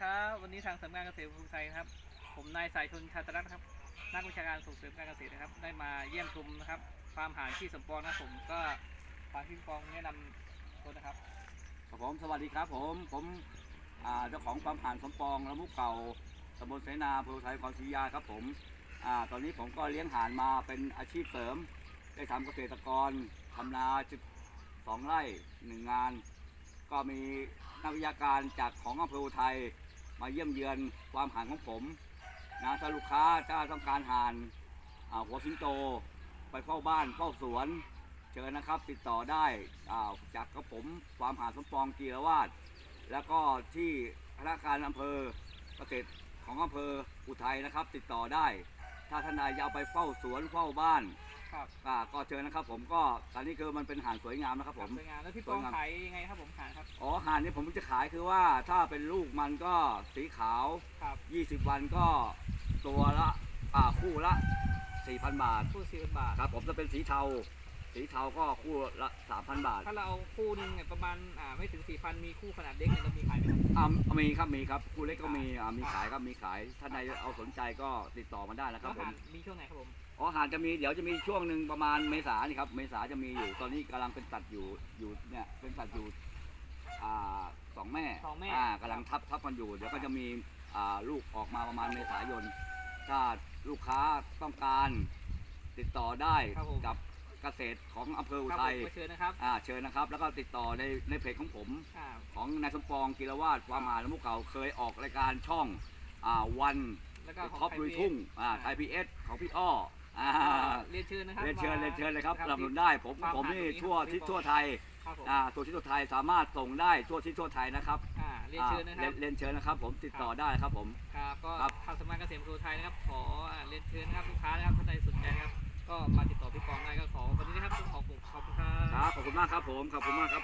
ครับ วันนี้ทางสำนักงานเกษตรภูมิไทยครับ ผมนายสายชนชาตรัตน์ครับ นักวิชาการส่งเสริมการเกษตรนะครับ ได้มาเยี่ยมชมนะครับฟาร์มห่านที่สมปองนะผมก็ฟาร์มที่สมปองแนะนำตัวนะครับครับผมสวัสดีครับผมผมอ่าเจ้าของฟาร์มผ่านสมปองละมุกเก่าตำบลเสนาอำเภอไทยคอนศรียาครับผมอ่าตอนนี้ผมก็เลี้ยงห่านมาเป็นอาชีพเสริม ได้ทำเกษตรกรทำนาจุดสองไร่หนึ่งงาน ก็มีนักวิชาการจากของอำเภออุทัย มาเยี่ยมเยือนฟามห่านของผมนะถ้าลูกค้าถ้าต้องการห่านาหัวสิงโต ไปเฝ้าบ้านเฝ้าสวนเชิญนะครับติดต่อได้อ่าจากกระผมฟามหาดสมปองกีรวาดแล้วก็ที่คณะการอำเภอเกษตรของอำเภออุทัยนะครับ ติดต่อได้ ถ้าท่านใดจะเอาไปเฝ้าสวนเฝ้าบ้าน ครับอ่าก็เชิญนะครับ ผมก็ตอนนี้คือมันเป็นห่านสวยงามนะครับ ผมสวยงามแล้วพี่ปองสวยงามขายยังไงครับผมขายครับอ๋อห่านนี่ผมจะขายคือว่าถ้าเป็นลูกมันก็สีขาวครับ20วันก็ตัวละอ่าคู่ละ4,000บาท คู่สี่บาทครับผมจะเป็นสีเทา สีเทาก็คู่ละ3,000บาทถ้าเราเอาคู่หนึงเนี่ยประมาณอ่าไม่ถึงสี่พันมีคู่ขนาดเล็กเนี่ยเรามีขายไหมครับอ่ามีครับมีครับคู่เล็กก็มีอ่ามีขายครับมีขายท่านใดเอาสนใจก็ติดต่อมาได้นะคแล้รัวบผหามนมีช่วงไหนครับผมอ๋อหานจะมีเดี๋ยวจะมีช่วงหนึ่งประมาณเมษานี่ครับ เมษาจะมีอยู่ตอนนี้กำลังเป็นตัดอยู่อยู่เนี่ยเป็นตัดอยู่อ่าสองแม่สองแม่อ่ากำลังทับทับกันอยู่ เดี๋ยวก็จะมีอ่าลูกออกมาประมาณเมษายน ถ้าลูกค้าต้องการติดต่อได้ครับผมกับ เกษตรของอำเภออุครับผทัมยมาเชิญนะครับอ่าเชิญนะครับ แล้วก็ติดต่อในในเพจของผมอ่าของนายสมปองกีรวาดความหาและมุกเก่าเคยออกรายการช่องอ่าวันแล้วก็ของท็อปไทยลุยพีทุ่งอ่าไทยพีเอสของพี่อ้ออ่าอ่าเรียนเชิญนะครับเรียนเชิญมาเรียนเชิญเลยครับนะสนับสนุนได้ผมความผมนี่หาตรงนี้ทั่วของพี่ทิศปอทั่วไทยครับผมอ่าทั่วทิศทั่วไทยสามารถส่งได้ทั่วทิศทั่วไทยนะครับอ่าเรียนเชิญนะคอ่ารับเรียนเชิญนะครับ ผมติดต่อได้ครับผม ครับก็ครับ ทางสำนักงานเกษตรอำเภอไทยนะครับขออ่าเรียนเชิญนะครับลูกค้านะครับท่านใดสนใจนะครับก็มาติดต่อพี่ ขอบคุณมากครับผม ขอบคุณมากครับ